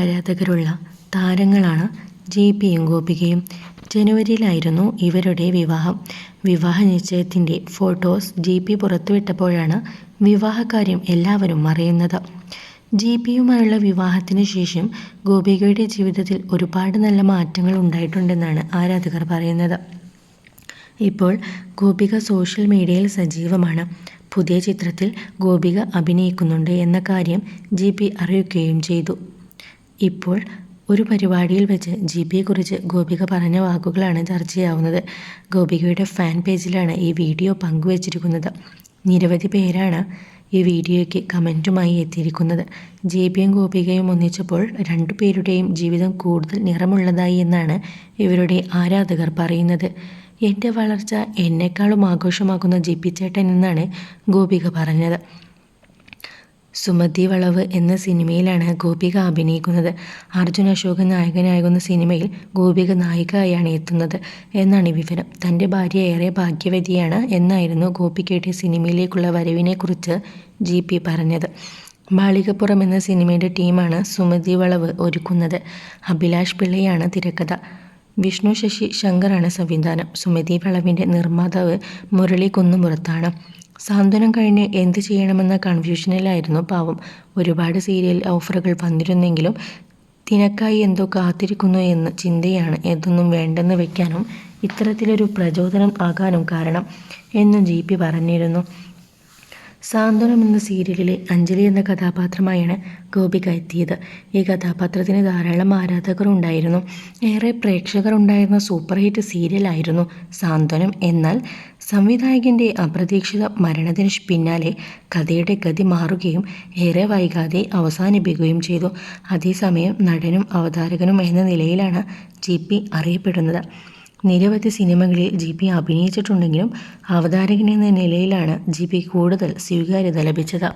ആരാധകരുള്ള താരങ്ങളാണ് ജെ. പിയും ഗോപികയും. ജനുവരിയിലായിരുന്നു ഇവരുടെ വിവാഹം. വിവാഹ നിശ്ചയത്തിന്റെ ഫോട്ടോസ് ജി. പി. പുറത്തുവിട്ടപ്പോഴാണ് വിവാഹകാര്യം എല്ലാവരും അറിയുന്നത്. ജി. പിയുമായുള്ള വിവാഹത്തിന് ശേഷം ഗോപികയുടെ ജീവിതത്തിൽ ഒരുപാട് നല്ല മാറ്റങ്ങൾ ഉണ്ടായിട്ടുണ്ടെന്നാണ് ആരാധകർ പറയുന്നത്. ഇപ്പോൾ ഗോപിക സോഷ്യൽ മീഡിയയിൽ സജീവമാണ്. പുതിയ ചിത്രത്തിൽ ഗോപിക അഭിനയിക്കുന്നുണ്ട് എന്ന കാര്യം ജി. പി അറിയിക്കുകയും ചെയ്തു. ഇപ്പോൾ ഒരു പരിപാടിയിൽ വെച്ച് ജി പിയെക്കുറിച്ച് ഗോപിക പറഞ്ഞ വാക്കുകളാണ് ചർച്ചയാവുന്നത്. ഗോപികയുടെ ഫാൻ പേജിലാണ് ഈ വീഡിയോ പങ്കുവച്ചിരിക്കുന്നത്. നിരവധി പേരാണ് ഈ വീഡിയോയ്ക്ക് കമന്റുമായി എത്തിയിരിക്കുന്നത്. ജെ പിയും ഗോപികയും ഒന്നിച്ചപ്പോൾ രണ്ടു പേരുടെയും ജീവിതം കൂടുതൽ നിറമുള്ളതായി എന്നാണ് ഇവരുടെ ആരാധകർ പറയുന്നത്. എന്റെ വളർച്ച എന്നെക്കാളും ആഘോഷമാക്കുന്ന ജി പി ചേട്ടൻ എന്നാണ് ഗോപിക പറഞ്ഞത്. സുമതി വളവ് എന്ന സിനിമയിലാണ് ഗോപിക അഭിനയിക്കുന്നത്. അർജുൻ അശോകൻ നായകനാകുന്ന സിനിമയിൽ ഗോപിക നായികയായാണ് എത്തുന്നത് എന്നാണ് വിവരം. തന്റെ ഭാര്യ ഏറെ ഭാഗ്യവതിയാണ് എന്നായിരുന്നു ഗോപികയുടെ സിനിമയിലേക്കുള്ള വരവിനെക്കുറിച്ച് ജി പി പറഞ്ഞത്. ബാളികപ്പുറം എന്ന സിനിമയുടെ ടീമാണ് സുമതി വളവ് ഒരുക്കുന്നത്. അഭിലാഷ് പിള്ളയാണ് തിരക്കഥ. വിഷ്ണു ശശി ശങ്കറാണ് സംവിധാനം. സുമതി വളവിന്റെ നിർമ്മാതാവ് മുരളി കുന്നുമുറത്താണ്. സാന്ത്വനം കഴിഞ്ഞ് എന്ത് ചെയ്യണമെന്ന കൺഫ്യൂഷനിലായിരുന്നു പാവം. ഒരുപാട് സീരിയൽ ഓഫറുകൾ വന്നിരുന്നെങ്കിലും തിനക്കായി എന്തോ കാത്തിരിക്കുന്നു എന്ന ചിന്തയാണ് എന്തൊന്നും വേണ്ടെന്ന് വെക്കാനും ഇത്തരത്തിലൊരു പ്രചോദനം ആകാനും കാരണം എന്നും ജി പി പറഞ്ഞിരുന്നു. സാന്ത്വനം എന്ന സീരിയലിലെ അഞ്ജലി എന്ന കഥാപാത്രമായാണ് ഗോപിക എത്തിയത്. ഈ കഥാപാത്രത്തിന് ധാരാളം ആരാധകർ ഉണ്ടായിരുന്നു ഏറെ പ്രേക്ഷകർ ഉണ്ടായിരുന്ന സൂപ്പർ ഹിറ്റ് സീരിയലായിരുന്നു സാന്ത്വനം. എന്നാൽ സംവിധായകന്റെ അപ്രതീക്ഷിത മരണത്തിന് പിന്നാലെ കഥയുടെ ഗതി മാറുകയും ഏറെ വൈകാതെ അവസാനിപ്പിക്കുകയും ചെയ്തു. അതേസമയം നടനും അവതാരകനും എന്ന നിലയിലാണ് ജി പി അറിയപ്പെടുന്നത്. നിരവധി സിനിമകളിൽ ജി പി അഭിനയിച്ചിട്ടുണ്ടെങ്കിലും അവതാരകൻ എന്ന നിലയിലാണ് ജി പി കൂടുതൽ സ്വീകാര്യത ലഭിച്ചത്.